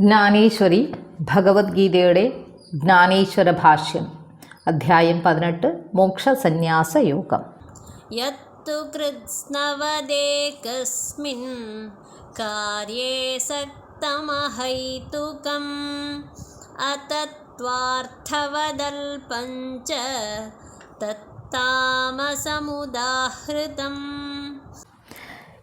ജ്ഞാനേശ്വരി ഭഗവത്ഗീതയുടെ ജ്ഞാനേശ്വര ഭാഷ്യം അധ്യായം പതിനെട്ട് മോക്ഷസന്യാസ യോഗം. യു കൃത്സ്നവദേകസ്മിൻ കാര്യേ സക്തമഹൈതുകം അതത്വാർത്ഥവദൽപഞ്ച തത്താമസമുദാഹൃതം.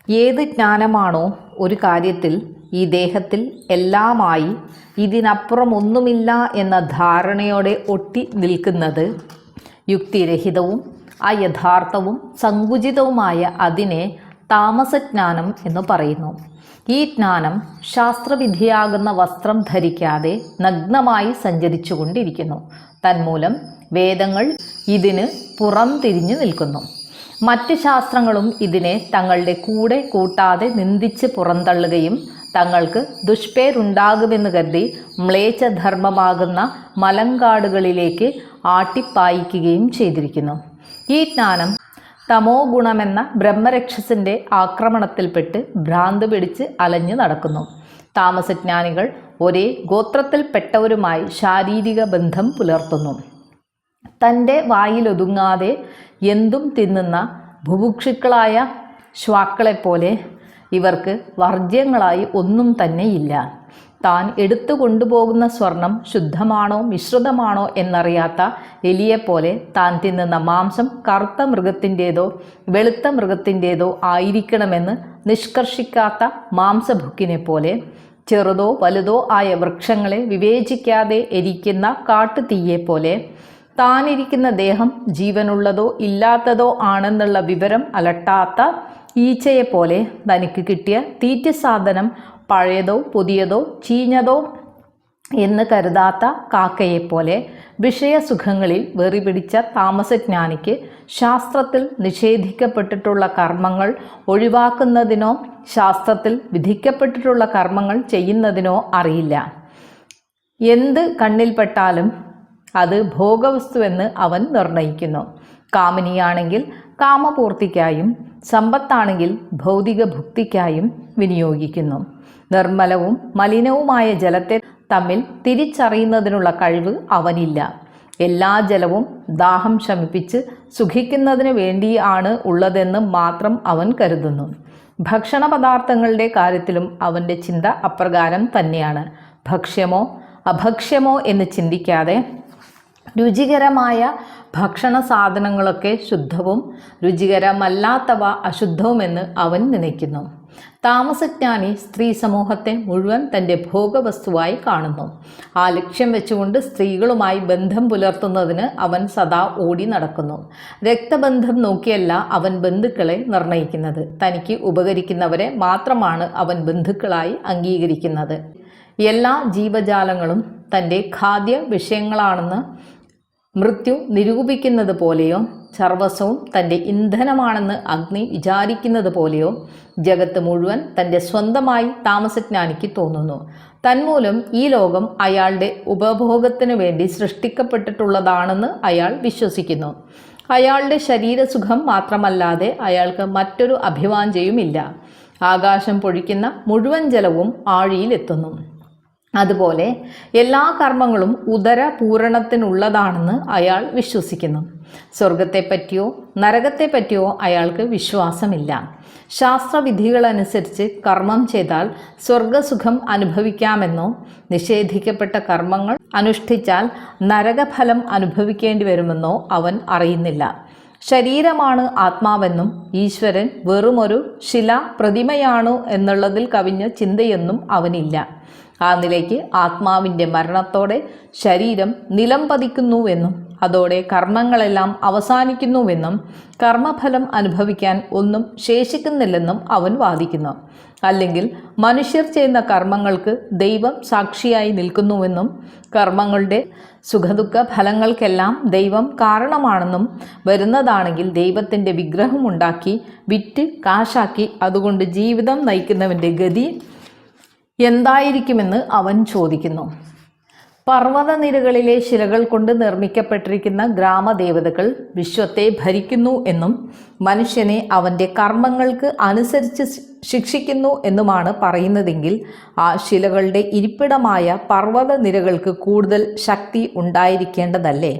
ഏത് ജ്ഞാനമാണോ ഒരു കാര്യത്തിൽ ഈ ദേഹത്തിൽ എല്ലാമായി ഇതിനപ്പുറം ഒന്നുമില്ല എന്ന ധാരണയോടെ ഒട്ടി നിൽക്കുന്നത് യുക്തിരഹിതവും അയഥാർത്ഥവും സങ്കുചിതവുമായ അതിനെ താമസജ്ഞാനം എന്ന് പറയുന്നു. ഈ ജ്ഞാനം ശാസ്ത്രവിധിയാകുന്ന വസ്ത്രം ധരിക്കാതെ നഗ്നമായി സഞ്ചരിച്ചുകൊണ്ടിരിക്കുന്നു. തന്മൂലം വേദങ്ങൾ ഇതിന് പുറം തിരിഞ്ഞു നിൽക്കുന്നു. മറ്റ് ശാസ്ത്രങ്ങളും ഇതിനെ തങ്ങളുടെ കൂടെ കൂട്ടാതെ നിന്ദിച്ച് പുറന്തള്ളുകയും തങ്ങൾക്ക് ദുഷ്പേരുണ്ടാകുമെന്ന് കരുതി മ്ലേച്ഛധർമ്മമാകുന്ന മലങ്കാടുകളിലേക്ക് ആട്ടിപ്പായിക്കുകയും ചെയ്തിരിക്കുന്നു. ഈ ജ്ഞാനം തമോ ഗുണമെന്ന ബ്രഹ്മരക്ഷസിന്റെ ആക്രമണത്തിൽപ്പെട്ട് ഭ്രാന്ത് പിടിച്ച് അലഞ്ഞു നടക്കുന്നു. താമസജ്ഞാനികൾ ഒരേ ഗോത്രത്തിൽപ്പെട്ടവരുമായി ശാരീരിക ബന്ധം പുലർത്തുന്നു. തന്റെ വായിലൊതുങ്ങാതെ എന്തും തിന്നുന്ന ഭുഭുക്ഷുക്കളായ ശ്വാക്കളെപ്പോലെ ഇവർക്ക് വർജ്യങ്ങളായി ഒന്നും തന്നെ ഇല്ല. താൻ എടുത്തു കൊണ്ടുപോകുന്ന സ്വർണം ശുദ്ധമാണോ മിശ്രിതമാണോ എന്നറിയാത്ത എലിയെപ്പോലെ താൻ തിന്നുന്ന മാംസം കറുത്ത മൃഗത്തിന്റേതോ വെളുത്ത മൃഗത്തിന്റേതോ ആയിരിക്കണമെന്ന് നിഷ്കർഷിക്കാത്ത മാംസഭുക്കിനെ പോലെ ചെറുതോ വലുതോ ആയ വൃക്ഷങ്ങളെ വിവേചിക്കാതെ എരിക്കുന്ന കാട്ടുതീയെപ്പോലെ താനിരിക്കുന്ന ദേഹം ജീവനുള്ളതോ ഇല്ലാത്തതോ ആണെന്നുള്ള വിവരം അലട്ടാത്ത ഈച്ചയെപ്പോലെ തനിക്ക് കിട്ടിയ തീറ്റ സാധനം പഴയതോ പുതിയതോ ചീഞ്ഞതോ എന്ന് കരുതാത്ത കാക്കയെപ്പോലെ വിഷയസുഖങ്ങളിൽ വെറി പിടിച്ച താമസജ്ഞാനിക്ക് ശാസ്ത്രത്തിൽ നിഷേധിക്കപ്പെട്ടിട്ടുള്ള കർമ്മങ്ങൾ ഒഴിവാക്കുന്നതിനോ ശാസ്ത്രത്തിൽ വിധിക്കപ്പെട്ടിട്ടുള്ള കർമ്മങ്ങൾ ചെയ്യുന്നതിനോ അറിയില്ല. എന്ത് കണ്ണിൽപ്പെട്ടാലും അത് ഭോഗവസ്തുവെന്ന് അവൻ നിർണയിക്കുന്നു. കാമിനിയാണെങ്കിൽ കാമപൂർത്തിക്കായും സമ്പത്താണെങ്കിൽ ഭൗതിക ഭുക്തിക്കായും വിനിയോഗിക്കുന്നു. നിർമ്മലവും മലിനവുമായ ജലത്തെ തമ്മിൽ തിരിച്ചറിയുന്നതിനുള്ള കഴിവ് അവനില്ല. എല്ലാ ജലവും ദാഹം ശമിപ്പിച്ച് സുഖിക്കുന്നതിന് വേണ്ടിയാണ് ഉള്ളതെന്ന് മാത്രം അവൻ കരുതുന്നു. ഭക്ഷണ പദാർത്ഥങ്ങളുടെ കാര്യത്തിലും അവന്റെ ചിന്ത അപ്രകാരം തന്നെയാണ്. ഭക്ഷ്യമോ അഭക്ഷ്യമോ എന്ന് ചിന്തിക്കാതെ രുചികരമായ ഭക്ഷണ സാധനങ്ങളൊക്കെ ശുദ്ധവും രുചികരമല്ലാത്തവ അശുദ്ധവുമെന്ന് അവൻ നനയ്ക്കുന്നു. താമസജ്ഞാനി സ്ത്രീ സമൂഹത്തെ മുഴുവൻ തന്റെ ഭോഗവസ്തുവായി കാണുന്നു. ആ ലക്ഷ്യം വെച്ചുകൊണ്ട് സ്ത്രീകളുമായി ബന്ധം പുലർത്തുന്നതിന് അവൻ സദാ ഓടി നടക്കുന്നു. രക്തബന്ധം നോക്കിയല്ല അവൻ ബന്ധുക്കളെ നിർണയിക്കുന്നത്. തനിക്ക് ഉപകരിക്കുന്നവരെ മാത്രമാണ് അവൻ ബന്ധുക്കളായി അംഗീകരിക്കുന്നത്. എല്ലാ ജീവജാലങ്ങളും തന്റെ ഖാദ്യ വിഷയങ്ങളാണെന്ന് മൃത്യു നിരൂപിക്കുന്നത് പോലെയോ സർവസ്വവും തന്റെ ഇന്ധനമാണെന്ന് അഗ്നി വിചാരിക്കുന്നത് പോലെയോ ജഗത്ത് മുഴുവൻ തന്റെ സ്വന്തമായി താമസജ്ഞാനിക്ക് തോന്നുന്നു. തന്മൂലം ഈ ലോകം അയാളുടെ ഉപഭോഗത്തിന് വേണ്ടി സൃഷ്ടിക്കപ്പെട്ടിട്ടുള്ളതാണെന്ന് അയാൾ വിശ്വസിക്കുന്നു. അയാളുടെ ശരീരസുഖം മാത്രമല്ലാതെ അയാൾക്ക് മറ്റൊരു അഭിവാഞ്ചയുമില്ല ആകാശം പൊഴിക്കുന്ന മുഴുവൻ ജലവും ആഴിയിലെത്തുന്നു. അതുപോലെ എല്ലാ കർമ്മങ്ങളും ഉദര പൂരണത്തിനുള്ളതാണെന്ന് അയാൾ വിശ്വസിക്കുന്നു. സ്വർഗത്തെപ്പറ്റിയോ നരകത്തെപ്പറ്റിയോ അയാൾക്ക് വിശ്വാസമില്ല. ശാസ്ത്രവിധികളനുസരിച്ച് കർമ്മം ചെയ്താൽ സ്വർഗസുഖം അനുഭവിക്കാമെന്നോ നിഷേധിക്കപ്പെട്ട കർമ്മങ്ങൾ അനുഷ്ഠിച്ചാൽ നരകഫലം അനുഭവിക്കേണ്ടി വരുമെന്നോ അവൻ അറിയുന്നില്ല. ശരീരമാണ് ആത്മാവെന്നും ഈശ്വരൻ വെറുമൊരു ശില പ്രതിമയാണു എന്നുള്ളതിൽ കവിഞ്ഞ ചിന്തയൊന്നും അവനില്ല. ആ നിലയ്ക്ക് ആത്മാവിന്റെ മരണത്തോടെ ശരീരം നിലം പതിക്കുന്നുവെന്നും അതോടെ കർമ്മങ്ങളെല്ലാം അവസാനിക്കുന്നുവെന്നും കർമ്മഫലം അനുഭവിക്കാൻ ഒന്നും ശേഷിക്കുന്നില്ലെന്നും അവൻ വാദിക്കുന്നു. അല്ലെങ്കിൽ മനുഷ്യർ ചെയ്യുന്ന കർമ്മങ്ങൾക്ക് ദൈവം സാക്ഷിയായി നിൽക്കുന്നുവെന്നും കർമ്മങ്ങളുടെ സുഖദുഃഖ ഫലങ്ങൾക്കെല്ലാം ദൈവം കാരണമാണെന്നും വരുന്നതാണെങ്കിൽ ദൈവത്തിന്റെ വിഗ്രഹമുണ്ടാക്കി വിറ്റ് കാശാക്കി അതുകൊണ്ട് ജീവിതം നയിക്കുന്നവന്റെ ഗതി എന്തായിരിക്കുമെന്ന് അവൻ ചോദിക്കുന്നു. പർവതനിരകളിലെ ശിലകൾ കൊണ്ട് നിർമ്മിക്കപ്പെട്ടിരിക്കുന്ന ഗ്രാമദേവതകൾ വിശ്വത്തെ ഭരിക്കുന്നു എന്നും മനുഷ്യനെ അവന്റെ കർമ്മങ്ങൾക്ക് അനുസരിച്ച് ശിക്ഷിക്കുന്നു എന്നുമാണ് പറയുന്നതെങ്കിൽ ആ ശിലകളുടെ ഇരിപ്പിടമായ പർവതനിരകൾക്ക് കൂടുതൽ ശക്തി ഉണ്ടായിരിക്കേണ്ടതല്ലേ?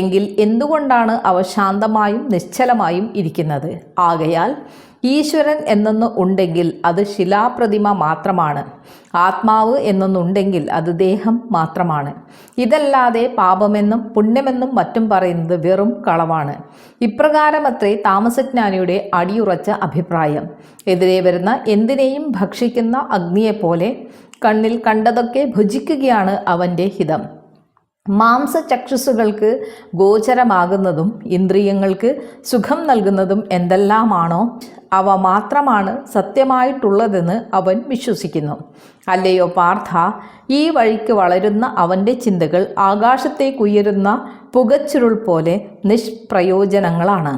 എങ്കിൽ എന്തുകൊണ്ടാണ് അവ ശാന്തമായും നിശ്ചലമായും ഇരിക്കുന്നത്? ആകയാൽ ഈശ്വരൻ എന്നൊന്ന് ഉണ്ടെങ്കിൽ അത് ശിലാപ്രതിമ മാത്രമാണ്. ആത്മാവ് എന്നൊന്നുണ്ടെങ്കിൽ അത് ദേഹം മാത്രമാണ്. ഇതല്ലാതെ പാപമെന്നും പുണ്യമെന്നും മറ്റും പറയുന്നത് വെറും കളവാണ്. ഇപ്രകാരമത്രേ താമസജ്ഞാനിയുടെ അടിയുറച്ച അഭിപ്രായം. എതിരെ വരുന്ന എന്തിനേയും ഭക്ഷിക്കുന്ന അഗ്നിയെപ്പോലെ കണ്ണിൽ കണ്ടതൊക്കെ ഭുജിക്കുകയാണ് അവന്റെ ഹിതം. മാംസചക്ഷുസുകൾക്ക് ഗോചരമാകുന്നതും ഇന്ദ്രിയങ്ങൾക്ക് സുഖം നൽകുന്നതും എന്തെല്ലാമാണോ അവ മാത്രമാണ് സത്യമായിട്ടുള്ളതെന്ന് അവൻ വിശ്വസിക്കുന്നു. അല്ലയോ പാർത്ഥ ഈ വഴിക്ക് വളരുന്ന അവന്റെ ചിന്തകൾ ആകാശത്തേക്കുയരുന്ന പുകച്ചുരുൾ പോലെ നിഷ്പ്രയോജനങ്ങളാണ്.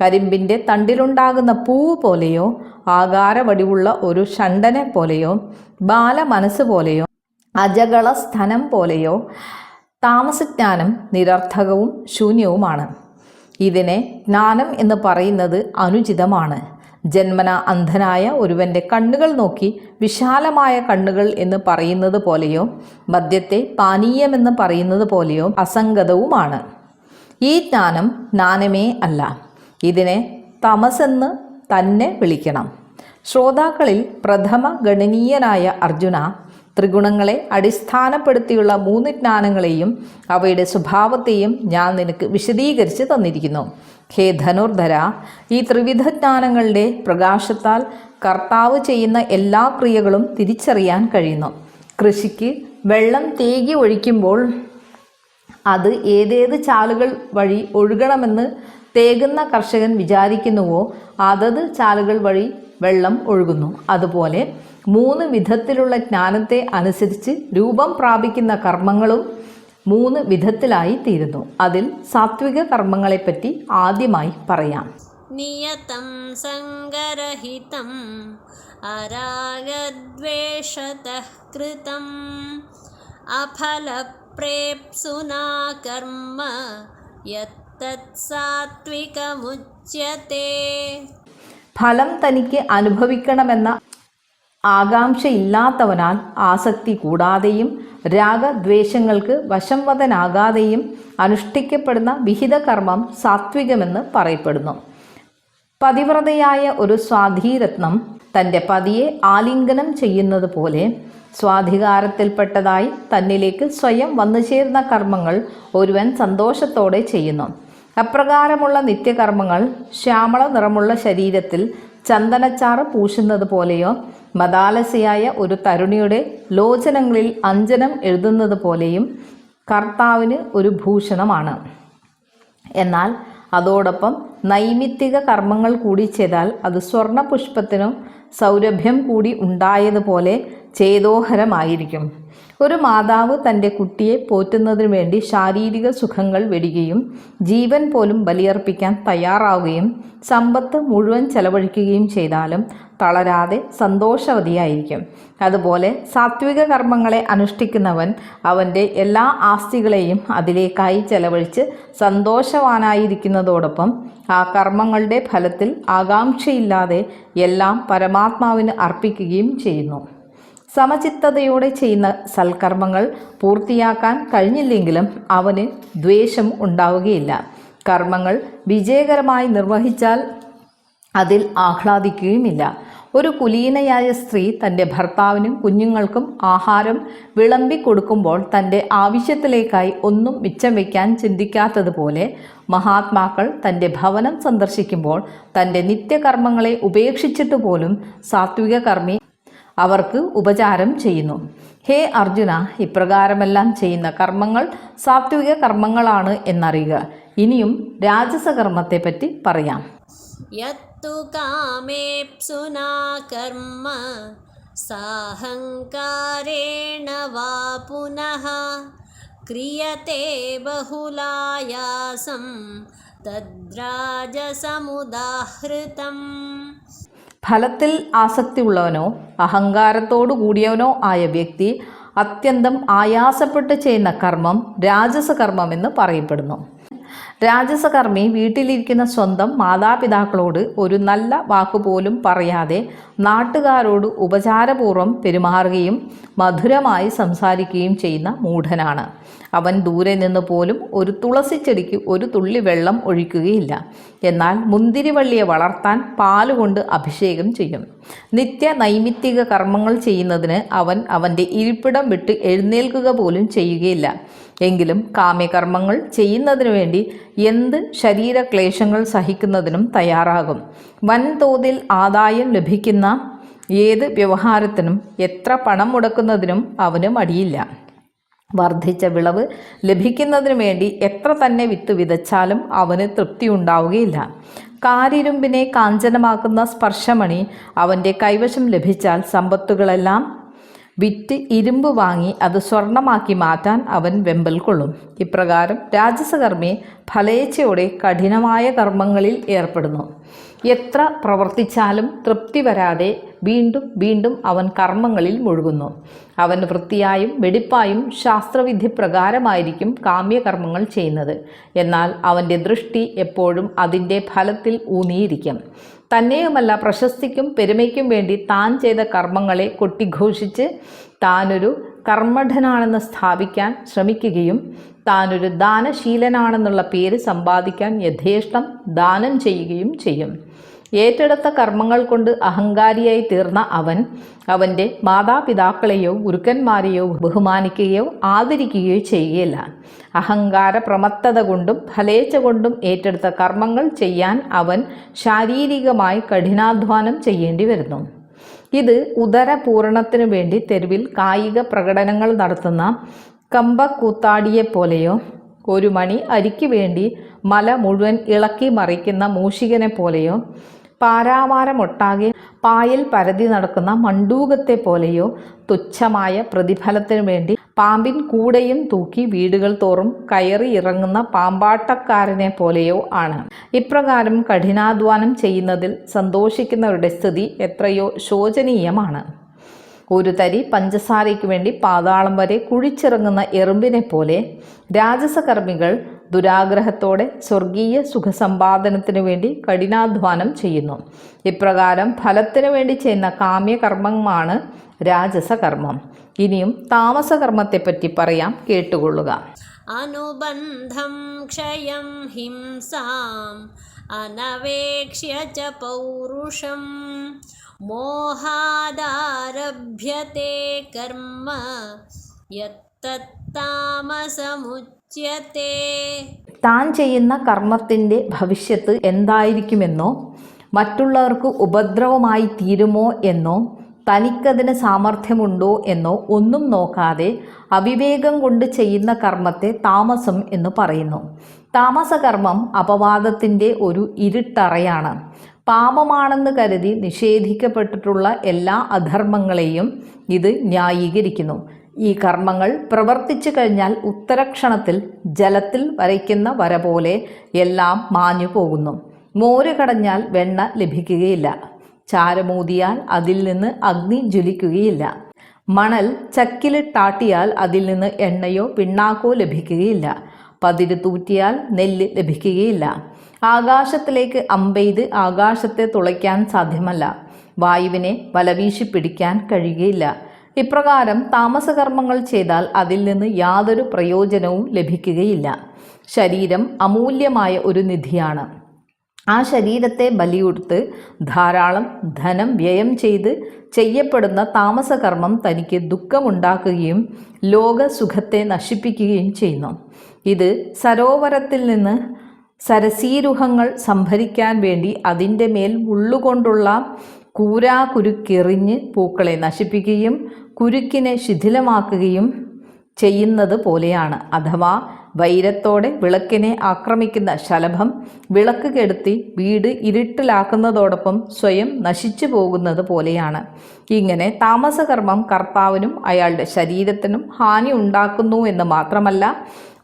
കരിമ്പിന്റെ തണ്ടിലുണ്ടാകുന്ന പൂവ് പോലെയോ ആകാരവടിവുള്ള ഒരു ഷണ്ടനെ പോലെയോ ബാലമനസ് പോലെയോ അജകള സ്ഥനം പോലെയോ താമസജ്ഞാനം നിരർത്ഥകവും ശൂന്യവുമാണ്. ഇതിനെ ജ്ഞാനം എന്ന് പറയുന്നത് അനുചിതമാണ്. ജന്മന അന്ധനായ ഒരുവന്റെ കണ്ണുകൾ നോക്കി വിശാലമായ കണ്ണുകൾ എന്ന് പറയുന്നത് പോലെയോ മദ്യത്തെ പാനീയമെന്ന് പറയുന്നത് പോലെയോ അസംഗതവുമാണ്. ഈ ജ്ഞാനം ജ്ഞാനമേ അല്ല. ഇതിനെ തമസെന്ന് തന്നെ വിളിക്കണം. ശ്രോതാക്കളിൽ പ്രഥമ ഗണനീയനായ അർജുന ത്രിഗുണങ്ങളെ അടിസ്ഥാനപ്പെടുത്തിയുള്ള മൂന്ന് ജ്ഞാനങ്ങളെയും അവയുടെ സ്വഭാവത്തെയും ഞാൻ നിനക്ക് വിശദീകരിച്ച് തന്നിരിക്കുന്നു. ഹേ ധനുർധര ഈ ത്രിവിധ ജ്ഞാനങ്ങളുടെ പ്രകാശത്താൽ കർത്താവ് ചെയ്യുന്ന എല്ലാ ക്രിയകളും തിരിച്ചറിയാൻ കഴിയുന്നു. കൃഷിക്ക് വെള്ളം തേകി ഒഴിക്കുമ്പോൾ അത് ഏതേത് ചാലുകൾ വഴി ഒഴുകണമെന്ന് തേകുന്ന കർഷകൻ വിചാരിക്കുന്നുവോ അതത് ചാലുകൾ വഴി വെള്ളം ഒഴുകുന്നു. അതുപോലെ മൂന്ന് വിധത്തിലുള്ള ജ്ഞാനത്തെ അനുസരിച്ച് രൂപം പ്രാപിക്കുന്ന കർമ്മങ്ങളും മൂന്ന് വിധത്തിലായി തീരുന്നു. അതിൽ സാത്വിക കർമ്മങ്ങളെപ്പറ്റി ആദ്യമായി പറയാം. നിയതം സംഗരഹിതം അരാഗദ്വേഷതൃതം അഫലപ്രേപ്സുനാ കർമ്മ യത്തത്സാത്വികമുച്യത്തെ ഫലം തനിക്ക് അനുഭവിക്കണമെന്ന ആകാംക്ഷയില്ലാത്തവനാൽ ആസക്തി കൂടാതെയും രാഗദ്വേഷങ്ങൾക്ക് വശംവദനാകാതെയും അനുഷ്ഠിക്കപ്പെടുന്ന വിഹിതകർമ്മം സാത്വികമെന്ന് പറയപ്പെടുന്നു. പതിവ്രതയായ ഒരു സ്വാധീരത്നം തന്റെ പതിയെ ആലിംഗനം ചെയ്യുന്നത് പോലെ സ്വാധികാരത്തിൽപ്പെട്ടതായി തന്നിലേക്ക് സ്വയം വന്നു ചേരുന്ന കർമ്മങ്ങൾ ഒരുവൻ സന്തോഷത്തോടെ ചെയ്യുന്നു. അപ്രകാരമുള്ള നിത്യകർമ്മങ്ങൾ ശ്യാമള നിറമുള്ള ശരീരത്തിൽ ചന്ദനച്ചാറ് പൂശുന്നത് പോലെയോ മതാലസിയായ ഒരു തരുണിയുടെ ലോചനങ്ങളിൽ അഞ്ജനം എഴുതുന്നത് പോലെയും കർത്താവിന് ഒരു ഭൂഷണമാണ്. എന്നാൽ അതോടൊപ്പം നൈമിത്തിക കർമ്മങ്ങൾ കൂടി ചെയ്താൽ അത് സ്വർണപുഷ്പത്തിനും സൗരഭ്യം കൂടി ഉണ്ടായതുപോലെ ചേതോഹരമായിരിക്കും. ഒരു മാതാവ് തന്റെ കുട്ടിയെ പോറ്റുന്നതിന് വേണ്ടി ശാരീരിക സുഖങ്ങൾ വെടിയുകയും ജീവൻ പോലും ബലിയർപ്പിക്കാൻ തയ്യാറാവുകയും സമ്പത്ത് മുഴുവൻ ചെലവഴിക്കുകയും ചെയ്താലും തളരാതെ സന്തോഷവതിയായിരിക്കും. അതുപോലെ സാത്വിക കർമ്മങ്ങളെ അനുഷ്ഠിക്കുന്നവൻ അവന്റെ എല്ലാ ആസ്തികളെയും അതിലേക്കായി ചെലവഴിച്ച് സന്തോഷവാനായിരിക്കുന്നതോടൊപ്പം ആ കർമ്മങ്ങളുടെ ഫലത്തിൽ ആകാംക്ഷയില്ലാതെ എല്ലാം പരമാത്മാവിന് അർപ്പിക്കുകയും ചെയ്യുന്നു. സമചിത്തതയോടെ ചെയ്യുന്ന സൽക്കർമ്മങ്ങൾ പൂർത്തിയാക്കാൻ കഴിഞ്ഞില്ലെങ്കിലും അവന് ദ്വേഷം ഉണ്ടാവുകയില്ല. കർമ്മങ്ങൾ വിജയകരമായി നിർവഹിച്ചാൽ അതിൽ ആഹ്ലാദിക്കുകയുമില്ല. ഒരു കുലീനയായ സ്ത്രീ തന്റെ ഭർത്താവിനും കുഞ്ഞുങ്ങൾക്കും ആഹാരം വിളമ്പി കൊടുക്കുമ്പോൾ തന്റെ ആവശ്യത്തിലേക്കായി ഒന്നും മിച്ചം വയ്ക്കാൻ ചിന്തിക്കാത്തതുപോലെ മഹാത്മാക്കൾ തന്റെ ഭവനം സന്ദർശിക്കുമ്പോൾ തന്റെ നിത്യകർമ്മങ്ങളെ ഉപേക്ഷിച്ചിട്ട് പോലും സാത്വിക കർമ്മി അവർക്ക് ഉപചാരം ചെയ്യുന്നു. ഹേ അർജുന ഇപ്രകാരമെല്ലാം ചെയ്യുന്ന കർമ്മങ്ങൾ സാത്വിക കർമ്മങ്ങളാണ് എന്നറിയുക. ഇനിയും രാജസകർമ്മത്തെപ്പറ്റി പറയാം. യത്തു കാമേപ്സുനാ കർമ്മ സാഹങ്കാരേണ വാ പുനഃ ക്രിയത്തെ ബഹുലായാസം തദ്രാജസമുദാഹൃതം ഫലത്തിൽ ആസക്തിയുള്ളവനോ അഹങ്കാരത്തോടു കൂടിയവനോ ആയ വ്യക്തി അത്യന്തം ആയാസപ്പെട്ട് ചെയ്യുന്ന കർമ്മം രാജസകർമ്മം എന്ന് പറയപ്പെടുന്നു. രാജസകർമ്മി വീട്ടിലിരിക്കുന്ന സ്വന്തം മാതാപിതാക്കളോട് ഒരു നല്ല വാക്കുപോലും പറയാതെ നാട്ടുകാരോട് ഉപചാരപൂർവം പെരുമാറുകയും മധുരമായി സംസാരിക്കുകയും ചെയ്യുന്ന മൂഢനാണ്. അവൻ ദൂരെ നിന്ന് പോലും ഒരു തുളസി ചെടിക്ക് ഒരു തുള്ളി വെള്ളം ഒഴിക്കുകയില്ല. എന്നാൽ മുന്തിരിവള്ളിയെ വളർത്താൻ പാലുകൊണ്ട് അഭിഷേകം ചെയ്യും. നിത്യ നൈമിത്തിക കർമ്മങ്ങൾ ചെയ്യുന്നതിന് അവൻ അവന്റെ ഇരിപ്പിടം വിട്ട് എഴുന്നേൽക്കുക പോലും ചെയ്യുകയില്ല. എങ്കിലും കാമ്യകർമ്മങ്ങൾ ചെയ്യുന്നതിനു വേണ്ടി എന്ത് ശരീരക്ലേശങ്ങൾ സഹിക്കുന്നതിനും തയ്യാറാകും. വൻതോതിൽ ആദായം ലഭിക്കുന്ന ഏത് വ്യവഹാരത്തിനും എത്ര പണം മുടക്കുന്നതിനും അവന് മടിയില്ല. വർദ്ധിച്ച വിളവ് ലഭിക്കുന്നതിനു വേണ്ടി എത്ര തന്നെ വിത്ത് വിതച്ചാലും അവന് തൃപ്തി ഉണ്ടാവുകയില്ല. കാരിരുമ്പിനെ കാഞ്ചനമാക്കുന്ന സ്പർശമണി അവന്റെ കൈവശം ലഭിച്ചാൽ സമ്പത്തുകളെല്ലാം വിറ്റ് ഇരുമ്പ് വാങ്ങി അത് സ്വർണമാക്കി മാറ്റാൻ അവൻ വെമ്പൽ കൊള്ളും. ഇപ്രകാരം രാജസകർമ്മി ഫലേച്ഛയോടെ കഠിനമായ കർമ്മങ്ങളിൽ ഏർപ്പെടുന്നു. എത്ര പ്രവർത്തിച്ചാലും തൃപ്തി വരാതെ വീണ്ടും വീണ്ടും അവൻ കർമ്മങ്ങളിൽ മുഴുകുന്നു. അവൻ വൃത്തിയായും വെടിപ്പായും ശാസ്ത്രവിധി പ്രകാരമായിരിക്കും കാമ്യകർമ്മങ്ങൾ ചെയ്യുന്നത്. എന്നാൽ അവന്റെ ദൃഷ്ടി എപ്പോഴും അതിന്റെ ഫലത്തിൽ ഊന്നിയിരിക്കും. തന്നെയുമല്ല പ്രശസ്തിക്കും പെരുമയ്ക്കും വേണ്ടി താൻ ചെയ്ത കർമ്മങ്ങളെ കൊട്ടിഘോഷിച്ച് താനൊരു കർമ്മഠനാണെന്ന് സ്ഥാപിക്കാൻ ശ്രമിക്കുകയും താനൊരു ദാനശീലനാണെന്നുള്ള പേര് സമ്പാദിക്കാൻ യഥേഷ്ടം ദാനം ചെയ്യുകയും ചെയ്യും. ഏറ്റെടുത്ത കർമ്മങ്ങൾ കൊണ്ട് അഹങ്കാരിയായി തീർന്ന അവൻ അവന്റെ മാതാപിതാക്കളെയോ ഗുരുക്കന്മാരെയോ ബഹുമാനിക്കുകയോ ആദരിക്കുകയോ ചെയ്യുകയില്ല. അഹങ്കാര പ്രമത്തത കൊണ്ടും ഫലേച്ഛ കൊണ്ടും ഏറ്റെടുത്ത കർമ്മങ്ങൾ ചെയ്യാൻ അവൻ ശാരീരികമായി കഠിനാധ്വാനം ചെയ്യേണ്ടി വരുന്നു. ഇത് ഉദരപൂരണത്തിനു വേണ്ടി തെരുവിൽ കായിക പ്രകടനങ്ങൾ നടത്തുന്ന കമ്പക്കൂത്താടിയെ പോലെയോ ഒരു മണി അരിക്ക് വേണ്ടി മല മുഴുവൻ ഇളക്കി മറിക്കുന്ന മൂഷികനെ പോലെയോ പാരാവാരമൊട്ടാകെ പായൽ പരതി നടക്കുന്ന മണ്ടൂകത്തെ പോലെയോ തുച്ഛമായ പ്രതിഫലത്തിനു വേണ്ടി പാമ്പിൻ കൂടെയും തൂക്കി വീടുകൾ തോറും കയറി ഇറങ്ങുന്ന പാമ്പാട്ടക്കാരനെ പോലെയോ ആണ്. ഇപ്രകാരം കഠിനാധ്വാനം ചെയ്യുന്നതിൽ സന്തോഷിക്കുന്നവരുടെ സ്ഥിതി എത്രയോ ശോചനീയമാണ്. ഒരു തരി പഞ്ചസാരയ്ക്ക് വേണ്ടി പാതാളം വരെ കുഴിച്ചിറങ്ങുന്ന എറുമ്പിനെ പോലെ രാജസകർമ്മികൾ ദുരാഗ്രഹത്തോടെ സ്വർഗീയ സുഖസമ്പാദനത്തിന് വേണ്ടി കഠിനാധ്വാനം ചെയ്യുന്നു. ഇപ്രകാരം ഫലത്തിനു വേണ്ടി ചെയ്യുന്ന കാമ്യകർമ്മമാണ് രാജസകർമ്മം. ഇനിയും താമസകർമ്മത്തെപ്പറ്റി പറയാം കേട്ടുകൊള്ളുക. അനുബന്ധം ക്ഷയം ഹിംസാം അനവേക്ഷ്യ ച പൗരുഷം. മോഹാദാരഭ്യത്തെ കർമ്മ യത്തത് താമസമുച്യത്തെ താൻ ചെയ്യുന്ന കർമ്മത്തിന്റെ ഭവിഷ്യത്ത് എന്തായിരിക്കുമെന്നോ മറ്റുള്ളവർക്ക് ഉപദ്രവമായി തീരുമോ എന്നോ തനിക്കതിന് സാമർഥ്യമുണ്ടോ എന്നോ ഒന്നും നോക്കാതെ അവിവേകം കൊണ്ട് ചെയ്യുന്ന കർമ്മത്തെ താമസം എന്ന് പറയുന്നു. താമസകർമ്മം അപവാദത്തിന്റെ ഒരു ഇരുട്ടറയാണ്. പാപമാണെന്ന് കരുതി നിഷേധിക്കപ്പെട്ടിട്ടുള്ള എല്ലാ അധർമ്മങ്ങളെയും ഇത് ന്യായീകരിക്കുന്നു. ഈ കർമ്മങ്ങൾ പ്രവർത്തിച്ചു കഴിഞ്ഞാൽ ഉത്തരക്ഷണത്തിൽ ജലത്തിൽ വരയ്ക്കുന്ന വര പോലെ എല്ലാം മാഞ്ഞു പോകുന്നു. മോര് കടഞ്ഞാൽ വെണ്ണ ലഭിക്കുകയില്ല. ചാരമൂതിയാൽ അതിൽ നിന്ന് അഗ്നി ജ്വലിക്കുകയില്ല. മണൽ ചക്കിലിട്ടാട്ടിയാൽ അതിൽ നിന്ന് എണ്ണയോ പിണ്ണാക്കോ ലഭിക്കുകയില്ല. പതിര് തൂറ്റിയാൽ നെല്ല് ലഭിക്കുകയില്ല. ആകാശത്തിലേക്ക് അമ്പെയ്ത് ആകാശത്തെ തുളയ്ക്കാൻ സാധ്യമല്ല. വായുവിനെ വലവീശി പിടിക്കാൻ കഴിയുകയില്ല. ഇപ്രകാരം താമസകർമ്മങ്ങൾ ചെയ്താൽ അതിൽ നിന്ന് യാതൊരു പ്രയോജനവും ലഭിക്കുകയില്ല. ശരീരം അമൂല്യമായ ഒരു നിധിയാണ്. ആ ശരീരത്തെ ബലിയുടുത്ത് ധാരാളം ധനം വ്യയം ചെയ്ത് ചെയ്യപ്പെടുന്ന താമസകർമ്മം തനിക്ക് ദുഃഖമുണ്ടാക്കുകയും ലോകസുഖത്തെ നശിപ്പിക്കുകയും ചെയ്യുന്നു. ഇത് സരോവരത്തിൽ നിന്ന് സരസീരുഹങ്ങൾ സംഭരിക്കാൻ വേണ്ടി അതിന്റെ മേൽ മുള്ളുകൊണ്ടുള്ള കൂരാകുരുക്കെറിഞ്ഞ് പൂക്കളെ നശിപ്പിക്കുകയും കുരുക്കിനെ ശിഥിലമാക്കുകയും ചെയ്യുന്നത് പോലെയാണ്. അഥവാ വൈരത്തോടെ വിളക്കിനെ ആക്രമിക്കുന്ന ശലഭം വിളക്ക് കെടുത്തി വീട് ഇരുട്ടിലാക്കുന്നതോടൊപ്പം സ്വയം നശിച്ചു പോകുന്നത് പോലെയാണ്. ഇങ്ങനെ താമസകർമ്മം കർത്താവിനും അയാളുടെ ശരീരത്തിനും ഹാനി ഉണ്ടാക്കുന്നു എന്ന് മാത്രമല്ല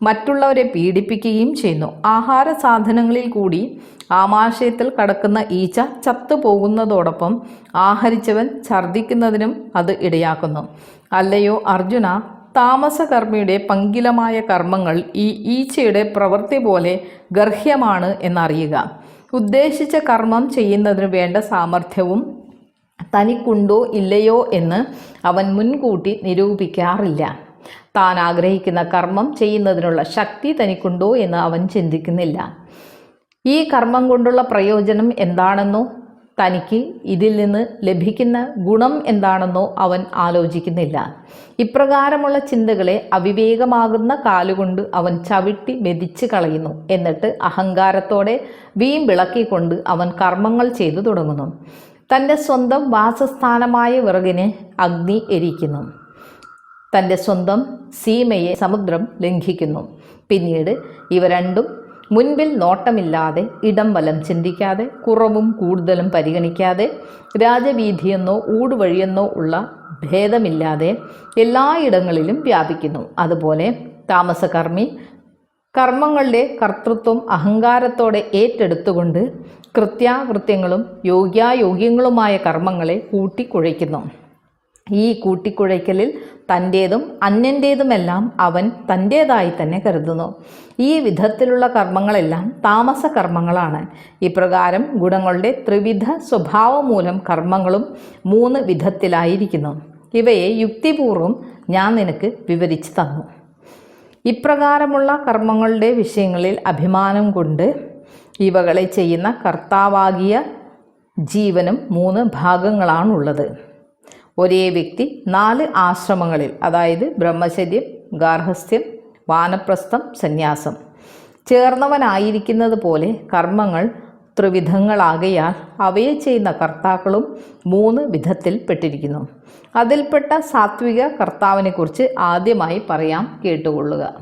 മറ്റുള്ളവരെ പീഡിപ്പിക്കുകയും ചെയ്യുന്നു. ആഹാര സാധനങ്ങളിൽ കൂടി ആമാശയത്തിൽ കടക്കുന്ന ഈച്ച ചത്തുപോകുന്നതോടൊപ്പം ആഹരിച്ചവൻ ഛർദ്ദിക്കുന്നതിനും അത് ഇടയാക്കുന്നു. അല്ലയോ അർജുന താമസകർമ്മിയുടെ പങ്കിലമായ കർമ്മങ്ങൾ ഈ ഈച്ചയുടെ പ്രവൃത്തി പോലെ ഗർഹ്യമാണ് എന്നറിയുക. ഉദ്ദേശിച്ച കർമ്മം ചെയ്യുന്നതിന് വേണ്ട സാമർഥ്യവും തനിക്കുണ്ടോ ഇല്ലയോ എന്ന് അവൻ മുൻകൂട്ടി നിരൂപിക്കാറില്ല. താൻ ആഗ്രഹിക്കുന്ന കർമ്മം ചെയ്യുന്നതിനുള്ള ശക്തി തനിക്കുണ്ടോ എന്ന് അവൻ ചിന്തിക്കുന്നില്ല. ഈ കർമ്മം കൊണ്ടുള്ള പ്രയോജനം എന്താണെന്നോ തനിക്ക് ഇതിൽ നിന്ന് ലഭിക്കുന്ന ഗുണം എന്താണെന്നോ അവൻ ആലോചിക്കുന്നില്ല. ഇപ്രകാരമുള്ള ചിന്തകളെ അവിവേകമാകുന്ന കാലുകൊണ്ട് അവൻ ചവിട്ടി മെതിച്ച് കളയുന്നു. എന്നിട്ട് അഹങ്കാരത്തോടെ വീം വിളക്കിക്കൊണ്ട് അവൻ കർമ്മങ്ങൾ ചെയ്തു തുടങ്ങുന്നു. തന്റെ സ്വന്തം വാസസ്ഥാനമായ വിറകിനെ അഗ്നി എരിക്കുന്നു. തന്റെ സ്വന്തം സീമയെ സമുദ്രം ലംഘിക്കുന്നു. പിന്നീട് ഇവ രണ്ടും മുൻപിൽ നോട്ടമില്ലാതെ ഇടം വലം ചിന്തിക്കാതെ കുറവും കൂടുതലും പരിഗണിക്കാതെ രാജവീതിയെന്നോ ഊടുവഴിയെന്നോ ഉള്ള ഭേദമില്ലാതെ എല്ലായിടങ്ങളിലും വ്യാപിക്കുന്നു. അതുപോലെ താമസകർമ്മി കർമ്മങ്ങളുടെ കർത്തൃത്വം അഹങ്കാരത്തോടെ ഏറ്റെടുത്തുകൊണ്ട് കൃത്യാകൃത്യങ്ങളും യോഗ്യായോഗ്യങ്ങളുമായ കർമ്മങ്ങളെ കൂട്ടിക്കുഴയ്ക്കുന്നു. ഈ കൂട്ടിക്കുഴയ്ക്കലിൽ തന്റേതും അന്യന്റേതുമെല്ലാം അവൻ തന്റേതായി തന്നെ കരുതുന്നു. ഈ വിധത്തിലുള്ള കർമ്മങ്ങളെല്ലാം താമസ കർമ്മങ്ങളാണ് ഇപ്രകാരം ഗുണങ്ങളുടെ ത്രിവിധ സ്വഭാവം മൂലം കർമ്മങ്ങളും മൂന്ന് വിധത്തിലായിരിക്കുന്നു. ഇവയെ യുക്തിപൂർവം ഞാൻ നിനക്ക് വിവരിച്ചു തന്നു. ഇപ്രകാരമുള്ള കർമ്മങ്ങളുടെ വിഷയങ്ങളിൽ അഭിമാനം കൊണ്ട് ഇവകളെ ചെയ്യുന്ന കർത്താവാകിയ ജീവനും മൂന്ന് ഭാഗങ്ങളാണുള്ളത്. ഒരേ വ്യക്തി നാല് ആശ്രമങ്ങളിൽ അതായത് ബ്രഹ്മചര്യം ഗാർഹസ്ഥ്യം വാനപ്രസ്ഥം സന്യാസം. ചേർന്നവനായിരിക്കുന്നത് പോലെ കർമ്മങ്ങൾ ത്രിവിധങ്ങളാകയാൽ അവയെ ചെയ്യുന്ന കർത്താക്കളും മൂന്ന് വിധത്തിൽ പെട്ടിരിക്കുന്നു. അതിൽപ്പെട്ട സാത്വിക കർത്താവിനെക്കുറിച്ച് ആദ്യമായി പറയാം കേട്ടുകൊള്ളുക.